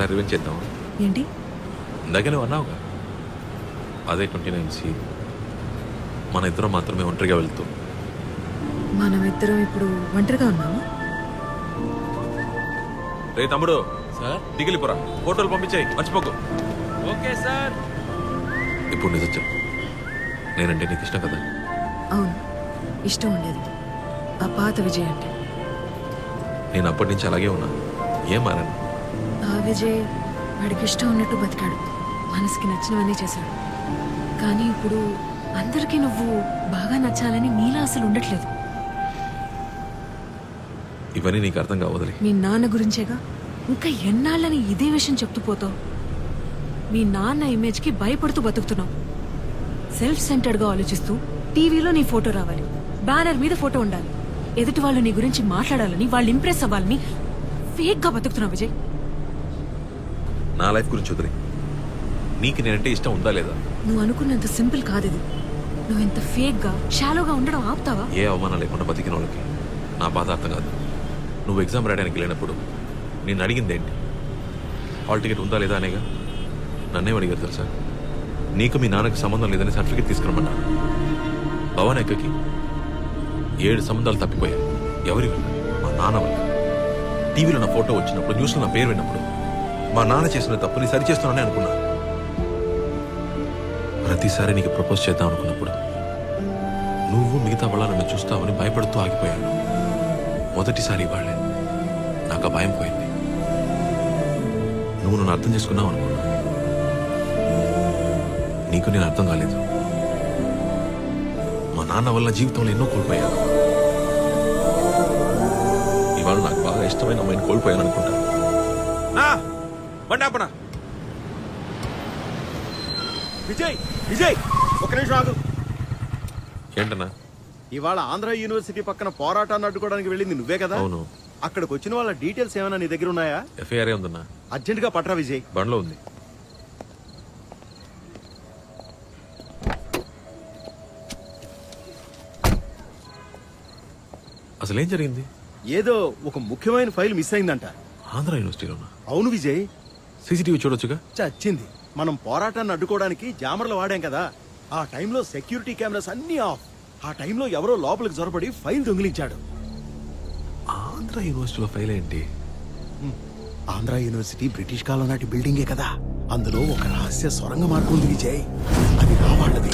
ఒకసారి రివెంజ్ చేద్దాం ఏంటి? ఇందాక నువ్వు అన్నావుగా. అదే ట్వంటీ నైన్ సి మన ఇద్దరం మాత్రమే ఒంటరిగా వెళ్తూ. మనం ఇద్దరం ఇప్పుడు ఒంటరిగా ఉన్నాము? రే తమ్ముడు. సార్? దిగిలిపోరా ఫోటోలు పంపించాయి. మర్చిపోకు. Okay sir. ఇప్పుడు నిజం చెప్పు. నేనంటే నీకు ఇష్టం కదా? అవును. ఇష్టం ఉండేది. ఆ పాత విజయ్ అంటే. నేను అప్పటి నుంచి అలాగే ఉన్నా. ఏం మారాను? విజయ్ వాడికి ఇష్టం ఉన్నట్టు బతికాడు. మనసుకి నచ్చినవన్నీ చేశాడు. కానీ ఇప్పుడు అందరికీ నువ్వు బాగా నచ్చాలని నీలా అసలు ఉండట్లేదు. ఇవన్నీ నీకు అర్థం కావదులే. మీ నాన్న గురించేగా? ఇంకా ఎన్నాళ్ళని ఇదే విషయం చెప్తూ పోతావు? మీ నాన్న ఇమేజ్కి భయపడుతూ బతుకుతున్నావు. సెల్ఫ్ సెంటర్డ్గా ఆలోచిస్తూ టీవీలో నీ ఫోటో రావాలి. బ్యానర్ మీద ఫోటో ఉండాలి. ఎదుటి వాళ్ళు నీ గురించి మాట్లాడాలని వాళ్ళు ఇంప్రెస్ అవ్వాలని ఫేక్గా బతుకుతున్నావు విజయ్. నా లైఫ్ గురించి వదిలే. నీకు నేనంటే ఇష్టం ఉందా లేదా? నువ్వు అనుకున్నంత సింపుల్ కాదు ఇది నువ్వు ఇంత ఫేక్గా షాలోగా ఉండడం ఆపుతావా? ఏ అవమానం లేకుండా బతికిన వాళ్ళకి నా బాధ అర్థం కాదు. నువ్వు ఎగ్జామ్ రాయడానికి లేనప్పుడు నేను అడిగింది ఏంటి? హాల్ టికెట్ ఉందా లేదా అనేగా? నన్నేం అడిగారు తెలుసా? నీకు మీ నాన్నకి సంబంధం లేదని సర్టిఫికేట్ తీసుకురమ్మన్నా. భవన్ ఎక్కకి? ఏడు సంబంధాలు తప్పిపోయాయి. ఎవరి వల్ల? మా నాన్న వల్ల. టీవీలో నా ఫోటో వచ్చినప్పుడు న్యూస్లో నా పేరు విన్నప్పుడు. మా నాన్న చేసిన తప్పుని సరిచేస్తున్నానని అనుకున్నా. ప్రతిసారి నీకు ప్రపోజ్ చేద్దాం అనుకున్నప్పుడు నువ్వు మిగతా వాళ్ళ నన్ను చూస్తావని భయపడుతూ ఆగిపోయాను. మొదటిసారి వాళ్ళే నాకు ఆ భయం పోయింది. నువ్వు నన్ను అర్థం చేసుకున్నావు అనుకున్నా. నీకు నేను అర్థం కాలేదు. మా నాన్న వల్ల జీవితంలో ఎన్నో కోల్పోయాను. ఇవాళ నాకు బాగా ఇష్టమైన అమ్మాయిని కోల్పోయాను అనుకుంటా. బండి ఆపనా విజయ్ విజయ్. ఒక నిమిషం ఆగు. ఏంటన్నా? ఇవాళ ఆంధ్ర యూనివర్సిటీ పక్కన పోరాటాన్ని అడ్డుకోవడానికి వెళ్ళింది నువ్వే కదా? అవును. అక్కడికి వచ్చిన వాళ్ళ డీటెయిల్స్ ఏమైనా నీ దగ్గర ఉన్నాయా? ఎఫ్ఐఆర్ ఉందన్నా? అర్జెంట్గా పట్రా విజయ్. బండ్లో ఉంది. అసలు ఏం జరిగింది? ఏదో ఒక ముఖ్యమైన ఫైల్ మిస్ అయిందంట. ఆంధ్ర యూనివర్సిటీలోనా? అవును విజయ్. సీసీటీవీ చూడొచ్చుగా? చచ్చింది. మనం పోరాటాన్ని అడ్డుకోవడానికి జామర్లు వాడాం కదా. ఆ టైంలో సెక్యూరిటీ కెమెరాస్ అన్ని ఆఫ్. ఆ టైంలో ఎవరో లోపలికి జొరబడి ఫైల్ దొంగిలించాడు. ఆంధ్ర యూనివర్సిటీలో ఫెయిల్ ఏంటి? ఆంధ్ర యూనివర్సిటీ బ్రిటిష్ కాలం నాటి బిల్డింగే కదా. అందులో ఒక రహస్య సొరంగ మార్గం ఉంది విజయ్. అది రావాళ్ళది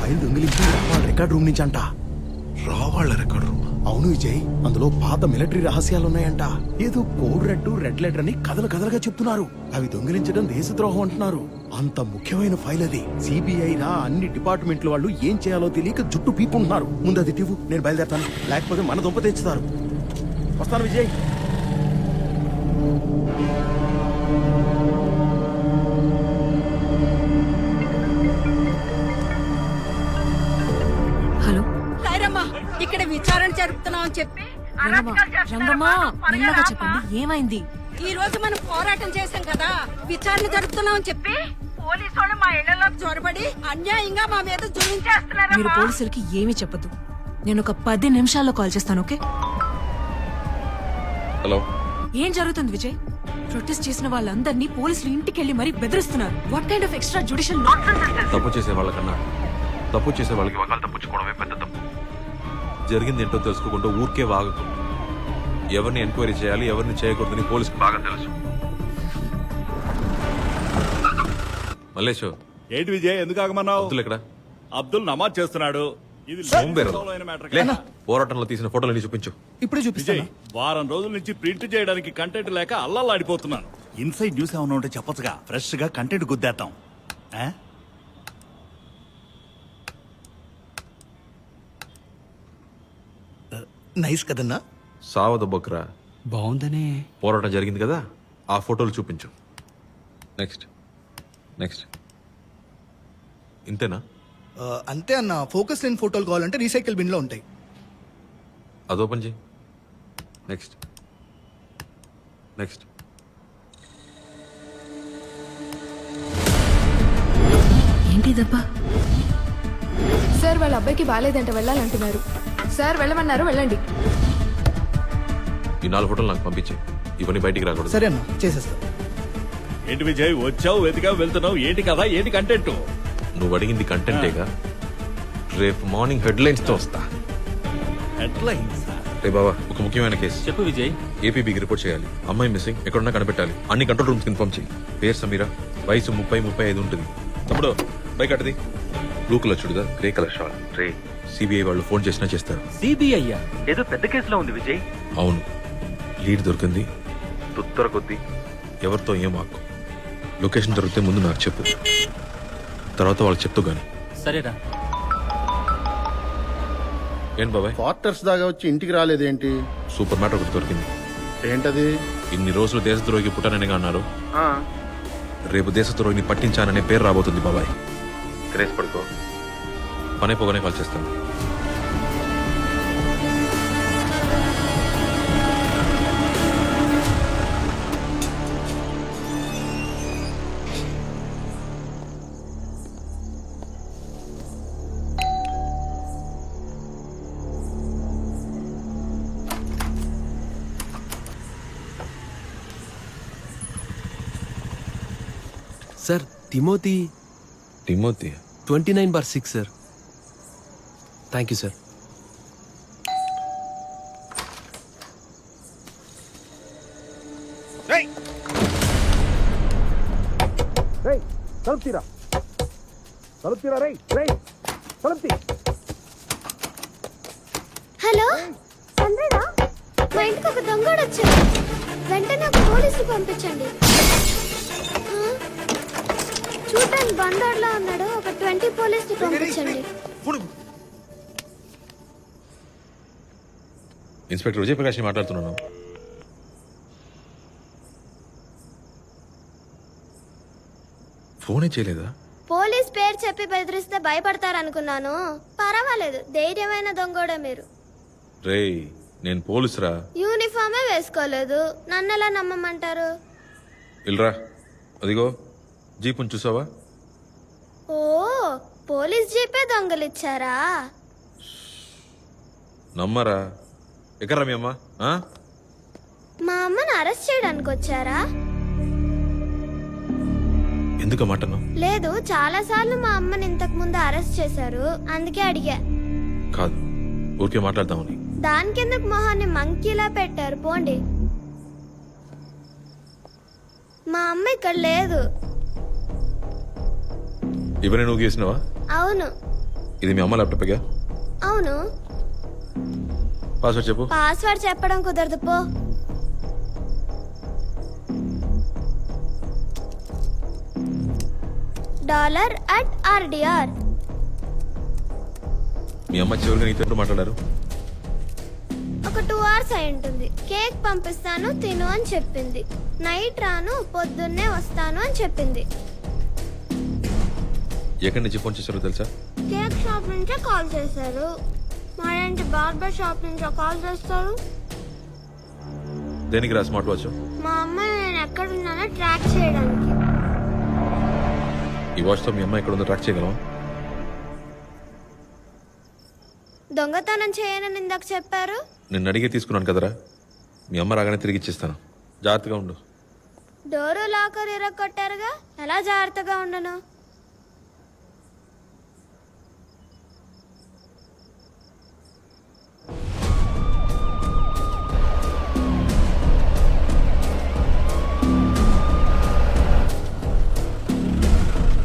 ఫైల్ దొంగిలించి రావాళ్ళ రికార్డ్ రూమ్ నుంచి అంట. రావాళ్ళ రికార్డ్ రూమ్? అవును విజయ్ అందులో పాత మిలిటరీ రహస్యాలు ఉన్నాయంట ఏదో కోడ్ రెడ్ రెడ్ లెటర్ అని కథలు కథలుగా చెప్తున్నారు. అవి దొంగిలించడం దేశద్రోహం అంటున్నారు. అంత ముఖ్యమైన ఫైల్ అది. సిబిఐ రా అన్ని డిపార్ట్మెంట్ల వాళ్ళు ఏం చేయాలో తెలియక జుట్టు పీపుంటున్నారు. ముందు అది టివ్వు నేను బయలుదేరతాను. లేకపోతే మన దుంప తెచ్చుతారు. వస్తాను విజయ్. చెప్పి రంగమ్మా రంగమ్మా మెల్లగా చెప్పండి ఏమైంది? ఈ రోజు మనం పోరాటం చేశాం కదా విచారణ జరుపుతున్నాం అని చెప్పి పోలీసు వాళ్ళు మా ఇళ్ళలో చొరబడి అన్యాయంగా మా మీద మీరు జులించేస్తున్నారమ్మా పోలీసులకి ఏమీ చెప్పదు నేను ఒక పది నిమిషాల్లో కాల్ చేస్తాను ఓకే? హలో. ఏం జరుగుతుంది విజయ్? ప్రొటెస్ట్ చేసిన వాళ్ళందరినీ పోలీసులు ఇంటికి వెళ్ళి మరీ బెదిరిస్తున్నారు. What kind of extra judicial తప్పు చేసే వాళ్ళకన్నా తప్పు చేసే వాళ్ళకి వకాలు తప్పించుకోవడమే పెద్ద తప్పు. జరిగింది ఏంటో తెలుసుకోకుండా ఊరికే వాగకు. ఎవరిని ఎంక్వైరీ చేయాలి ఎవరిని చేయకూడదని పోలీసుకు బాగా తెలుసు. మల్లేషు ఏంటి విజయ్ ఎందుకు ఆగమన్నావు? అబ్దుల్ ఇక్కడ అబ్దుల్ నమాజ్ చేస్తున్నాడు. ఇది సోంబేరు. లోతైన matter లే, కదా. పోరాటంలో తీసిన ఫోటోలు చూపించు. ఇప్పుడే విజయ్ చూపిస్తాను వారం రోజుల నుంచి ప్రింట్ చేయడానికి కంటెంట్ లేక అల్లల్లాడిపోతున్నాను. ఇన్సైడ్ న్యూస్ ఏమైనా ఉంటే చెప్పొచ్చుగా. ఫ్రెష్గా కంటెంట్ గుద్దేద్దాం ఆ? నైస్ కదన్నా? సావద బొక్రా. బాగుందనే. పోరాటం జరిగింది కదా ఆ ఫోటోలు చూపించు. నెక్స్ట్ నెక్స్ట్ ఇంతేనా? ఆ, అంతే అన్న. ఫోకస్ లేని ఫోటోలు కావాలంటే రీసైకిల్ బిన్లో ఉంటాయి. అది ఓపెన్ చేయి. నెక్స్ట్ నెక్స్ట్ ఏంటి దబ్బా సార్ వాళ్ళ అబ్బాయికి బాగాలేదంట వెళ్ళాలంటున్నారు. సార్ వెళ్ళమన్నారు వెళ్ళండి. ఈ నాలుగు ఫోటోలు నాకు పంపించే. ఇవన్నీ బయటికి రాకూడదు. సరే అన్న చేసేస్తా. ఏంటి విజయ్ వచ్చావు వెతికావు వెళ్తున్నావు ఏంటి కదా ఏంటి కంటెంట్ నువ్వు అడిగింది కంటెంటేగా రేపు మార్నింగ్ హెడ్లైన్స్తో వస్తా. హెడ్లైన్స్ రే బాబా ఒక ముఖ్యమైన కేసు. చెప్పు విజయ్. ఏపీబీకి రిపోర్ట్ చేయాలి. అమ్మాయి మిస్సింగ్ ఎక్కడున్నా కనిపెట్టాలి. అన్ని కంట్రోల్ రూమ్స్ ఇన్ఫార్మ్ చేయి పేరు సమీరా వయసు ముప్పై ముప్పై ఐదు ఉంటుంది. తమ్ముడు బైక్ అట్టది బ్లూ కలర్ చుడిదా? గ్రే కలర్ షాల్ రే సిబిఐ వాళ్ళు ఫోన్ చేసినా చేస్తారు. సిబిఐ ఏదో పెద్ద కేసులో ఉంది విజయ్. అవును. లీడ్ దొరికింది. తుత్తర కొద్దీ. ఎవరితో ఏం ఆకు లొకేషన్ దొరికితే ముందు నాకు చెప్పు. తర్వాత వాళ్ళకి చెప్తూ గాని. సరేరా. ఏం బాబాయ్? క్వార్టర్స్ దాకా వచ్చి ఇంటికి రాలేదేంటి? సూపర్ మ్యాటర్ ఒకటి దొరికింది. ఏంటది? ఇన్ని రోజులు దేశద్రోహికి పుట్టాననిగా అన్నారు. రేపు దేశద్రోహిని పట్టించాననే పేరు రాబోతుంది బాబాయ్. క్రేజ్ పడుకో. పనే పోగానే కాల్ చేస్తాను. Sir Timothy Timothy? Twenty nine bar six sir. Thank you sir hello చంద్రనా మా ఇంటికి ఒక దొంగడు వచ్చాడు వెంటనే ఒక పోలీసులు పంపించండి ఆ? చూడటానికి బందోడ్లా ఉన్నాడు ఒక ట్వంటీ పోలీసులు పంపించండి ఇన్స్పెక్టర్ విజయప్రకాష్ మాట్లాడుతున్నాను. ఫోనే చేయలేదా? పోలీస్ పేరు చెప్పి బెదిరిస్తే భయపడతారనుకున్నాను. పర్వాలేదు ధైర్యమైన దొంగోడే మీరు. రేయ్ నేను పోలీసురా? యూనిఫామే వేసుకోలేదు. నన్ను ఎలా నమ్మమంటారు? ఇల్రా అదిగో జీపుని చూసావా? ఓ పోలీస్ జీపే దొంగలిచ్చారా? నమ్మరా? ఎక్కడ్రా మీ అమ్మ? ఆ? మా అమ్మని అరెస్ట్ చేయడానికి వచ్చారా? ఎందుకు మాటను? లేదు చాలా సార్లు మా అమ్మని ఇంతకు ముందు అరెస్ట్ చేశారు. అందుకే అడిగా. కాదు ఊరికే మాట్లాడదామని. దాని కిందకు మొహాన్ని మంకీలా పెట్టారు? పోండి. మా అమ్మ ఇక్కడ లేదు. ఇవన్నీ నువ్వు గీసినవా? అవును. ఇది మీ అమ్మ ల్యాప్టాప్గా? అవును. పాస్వర్డ్ చెప్పు. పాస్వర్డ్ చెప్పడం కుదరదు పో. డాలర్ అట్ ఆర్డిఆర్ మీ అమ్మ చివరిగా నీతో ఎప్పుడు మాట్లాడారు? ఒక టూ అవర్స్ అయి ఉంటుంది. కేక్ పంపిస్తాను తిను అని చెప్పింది. నైట్ రాను పొద్దున్నే వస్తాను అని చెప్పింది. ఎక్కడి నుంచి ఫోన్ చేశారో తెలుసా? కేక్ షాప్ నుంచే కాల్ చేశారు. మరేంటి బార్బర్ షాప్ నుంచో కాల్ చేస్తారు. దేనికి రా స్మార్ట్ వాచ్? మా అమ్మ నేను ఎక్కడున్నానో ట్రాక్ చేయడానికి. ఈ వాచ్తో మీ అమ్మ ఎక్కడ ఉందో ట్రాక్ చేయగలవా? దొంగతనం చేయనని ఇందాక చెప్పారు. నిన్ను అడిగే తీసుకున్నాను కదరా. మీ అమ్మ రాగానే తిరిగి ఇచ్చేస్తాను. జాగ్రత్తగా ఉండు. డోరు లాకర్ ఇరగొట్టారుగా ఎలా జాగ్రత్తగా ఉండను?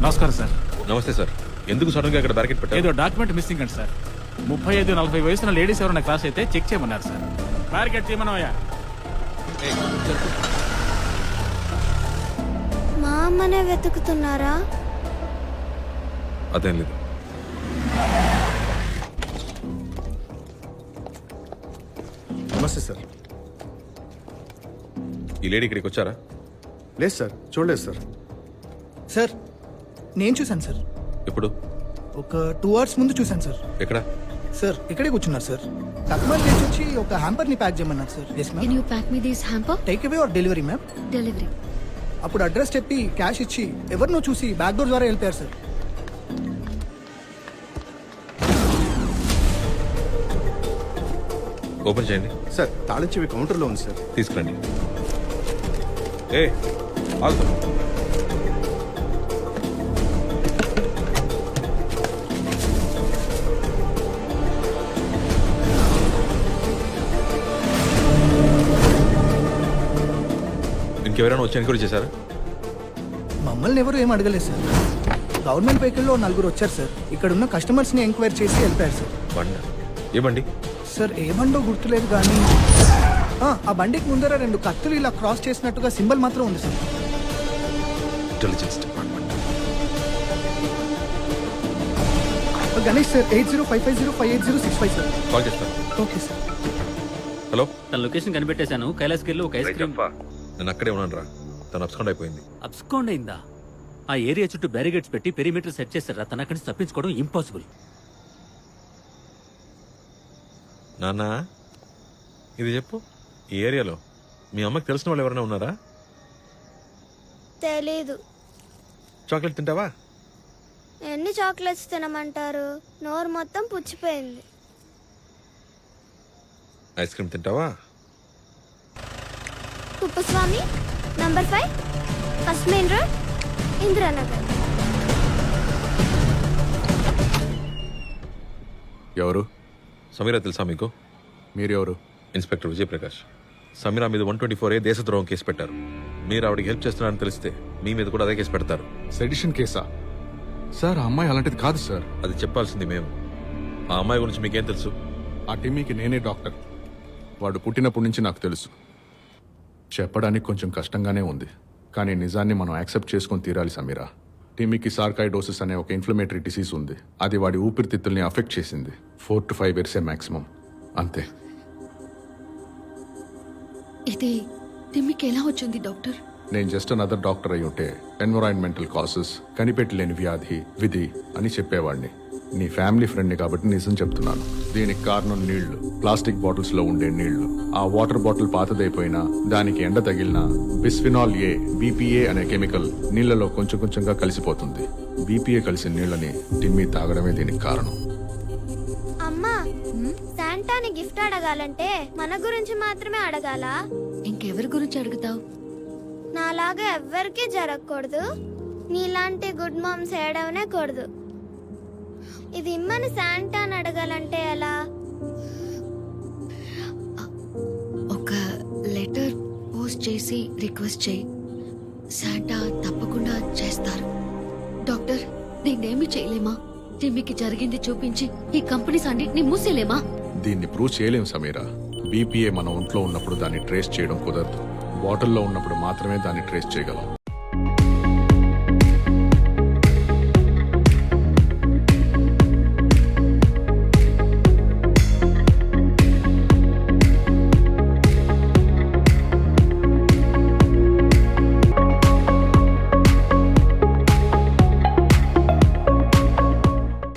నమస్కారం సార్. నమస్తే సార్. ఎందుకు సడన్గా ఇక్కడ బ్యారికేట్ పెట్టారు? ఏదో డాక్యుమెంట్ మిస్సింగ్ అండి సార్. ముప్పై ఐదు నలభై వయసున్న లేడీస్ ఎవరైనా క్లాస్ అయితే చెక్ చేయమన్నారు సార్. బ్యారికేడ్ చేయమనవయ్యా. మా అమ్మనే వెతుకుతున్నారా? అదేం లేదు. నమస్తే సార్. ఈ లేడీ ఇక్కడికి వచ్చారా? లేదు సార్. చూడలేదు సార్. సార్ నేను చూశాను సార్. ఎప్పుడు? ఒక టూ అవర్స్ ముందు చూశాను సార్. ఎక్కడ? సార్ ఇక్కడే కూర్చున్నారు సార్. కస్టమర్ చేసి వచ్చి ఒక హ్యాంపర్ని ప్యాక్ చేయమన్నారు sir. Yes ma'am you pack me these hamper take away or delivery ma'am delivery అప్పుడు అడ్రస్ చెప్పి క్యాష్ ఇచ్చి ఎవరినో చూసి బ్యాక్ డోర్ ద్వారా వెళ్ళిపోయారు సార్. ఓపెన్ చేయండి. సార్ తాళం చెవి కౌంటర్లో ఉంది సార్. తీసుకురండి. ఏ ఆగు. ఇంకెవరైనా వచ్చి ఎంక్వైరీ చేశారా? మమ్మల్ని ఎవరు ఏం అడగలేదు సార్. గవర్నమెంట్ వెహికల్లో నలుగురు వచ్చారు సార్. ఇక్కడ ఉన్న కస్టమర్స్ని ఎంక్వైరీ చేసి వెళ్ళిపోయారు సార్. బండ. ఏ బండి? సార్ ఏ బండో గుర్తులేదు కానీ ఆ, ఆ బండికి ముందర రెండు కత్తులు ఇలా క్రాస్ చేసినట్టుగా సింబల్ మాత్రం ఉంది sir. Intelligence department Ganesh sir eight zero five five zero five eight zero six five sir. Call చేస్తాను. Okay sir. హలో? తన లొకేషన్ కనిపెట్టేశాను. కైలాస్కి వెళ్ళి ఒక ఐస్ క్రీమ్ నేను అక్కడే ఉన్నాను రా. తను అబ్స్కాండ్ అయిపోయింది. అబ్స్కౌండ్ అయిందా? ఆ ఏరియా చుట్టూ బ్యారిగేట్స్ పెట్టి పెరిమీటర్ సెట్ చేశారా? తన అక్కడి నుంచి తప్పించుకోవడం ఇంపాసిబుల్ నాన్న ఇది చెప్పు. ఈ ఏరియాలో మీ అమ్మకి తెలిసిన వాళ్ళు ఎవరైనా ఉన్నారా? తెలీదు. చాక్లెట్ తింటావా? ఎన్ని చాక్లెట్స్ తినమంటారు? నోరు మొత్తం పుచ్చిపోయింది. ఐస్ క్రీమ్ తింటావా? Kuppuswamy number five first main road Indiranagar. ఎవరు? సమీరా తెలుసా మీకు? మీరెవరు? ఇన్స్పెక్టర్ విజయప్రకాష్. సమీరా మీద వన్ ట్వంటీ ఫోర్ ఏ దేశద్రోహం కేసు పెట్టారు. మీరు ఆవిడకి హెల్ప్ చేస్తున్నారని తెలిస్తే మీ మీద కూడా అదే కేసు పెడతారు. సెడిషన్ కేసా? సార్ ఆ అమ్మాయి అలాంటిది కాదు సార్. అది చెప్పాల్సింది మేము. ఆ అమ్మాయి గురించి మీకేం తెలుసు? ఆ టిమ్మీకి నేనే డాక్టర్. వాడు పుట్టినప్పటి నుంచి నాకు తెలుసు. చెప్పడానికి కొంచెం కష్టంగానే ఉంది. కానీ నిజాన్ని మనం యాక్సెప్ట్ చేసుకొని తీరాలి సమీరా. టిమ్మీకి సార్కాయిడోసిస్ అనే ఒక ఇన్ఫ్లమేటరీ డిసీజ్ ఉంది. అది వాడి ఊపిరితిత్తుల్ని అఫెక్ట్ చేసింది. ఫోర్ టు ఫైవ్ ఇయర్సే మాక్సిమం. అంతే. ఇది తిమ్మికి ఎలా వచ్చింది డాక్టర్? నేను జస్ట్ అనదర్ డాక్టర్ అయి ఉంటే ఎన్విరాన్మెంటల్ కాసెస్ కనిపెట్టలేని వ్యాధి విధి అని చెప్పేవాడిని. నీ ఫ్యామిలీ ఫ్రెండ్ని కాబట్టి నిజం చెప్తున్నాను. దీనికి కారణం నీళ్ళు. ప్లాస్టిక్ బాటిల్స్లో ఉండే నీళ్ళు. ఆ వాటర్ బాటిల్ పాతదైపోయినా దానికి ఎండ తగిలినా బిస్ఫినాల్ ఏ బీపీఏ అనే కెమికల్ నీళ్ళలో కొంచెం కొంచెంగా కలిసిపోతుంది. బీపీఏ కలిసిన నీళ్ళని టిమ్మి తాగడమే దీనికి కారణం. అమ్మా శాంటాని గిఫ్ట్ అడగాలంటే మన గురించి మాత్రమే అడగాలా? ఇంకెవరి గురించి అడుగుతావు? నాలాగా ఎవ్వరికీ జరగకూడదు. నీలాంటి గుడ్ మామ్స్ ఏడవనే కూడదు. ఇది ఇమ్మని శాంటాని అడగాలంటే ఎలా? ఒక లెటర్ పోస్ట్ చేసి రిక్వెస్ట్ చేయి. శాంటా తప్పకుండా చేస్తారు. డాక్టర్ దీన్నేమి చేయలేమా? తిమ్మికి జరిగింది చూపించి ఈ కంపెనీస్ అన్నిటిని మూసేలేమా దీన్ని ప్రూవ్ చేయలేం సమీరా. బీపీఏ మన ఒంట్లో ఉన్నప్పుడు దాన్ని ట్రేస్ చేయడం కుదరదు. బాటిల్లో ఉన్నప్పుడు మాత్రమే దాన్ని ట్రేస్ చేయగలం.